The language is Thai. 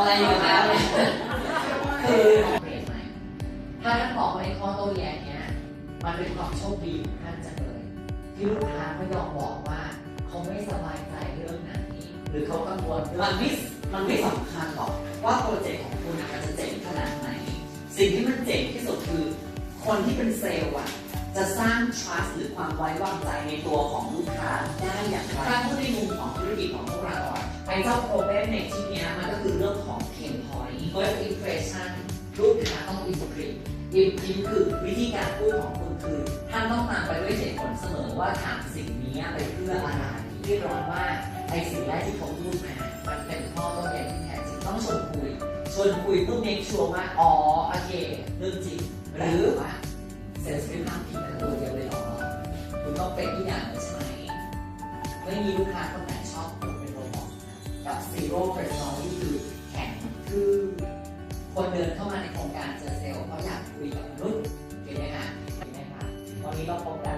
อะไรอยู่แล้วเนี่ยคือเปลี่ยนใหม่ถ้าท่านบอกว่าในข้อโต้แย้งเนี้ยมันเป็นความโชคดีท่านจังเลยที่ลูกค้าไม่ยอมบอกว่าเขาไม่สบายใจเรื่องไหนหรือเขากังวลมันไม่มันไม่สำคัญหรอกว่าโปรเจกต์ของคุณมันจะเจ๋งขนาดไหน สิ่งที่มันเจ๋งที่สุดคือ คนที่เป็นเซลล์อะจะสร้าง trust หรือความไว้วางใจในตัวของลูกค้าได้อย่างไรถ้าพูดในมุมของธุรกิจของพวกเราอะไอ้เจ้า problem ในที่เนี้ยมันก็คือเรื่องของ pain point first impression ลูกค้าต้อง impress อิมพิมคือวิธีการพูดของคุณคือ ท่านต้องตาไปด้วยเหตุผลเสมอว่าถามสิ่งนี้ไปเพื่ออะไรที่ร้อนว่าไอสิ่งแรกที่เขาพูดมามันเป็นข้อต้แย้งที่แท้จริงต้องชวนคุยชวนคุยเพื่อ make sure ว่าอ๋อโอเคเรื่องจริงหรือว่าเซลล์ไม่ทำผิดแต่ตัวเดียวเลยหรอคุณต้องเป็นทุกอย่างเลยใช่ไหมไม่มีลูกค้าคนไหนชอบ กับ zero personality คือแข็งคือคนเดินเข้ามาในโครงการเจอเซลล์เขาอยากคุยกับมนุษย์เห็นไหมคะเห็นไหมคะวันนี้เราพบกัน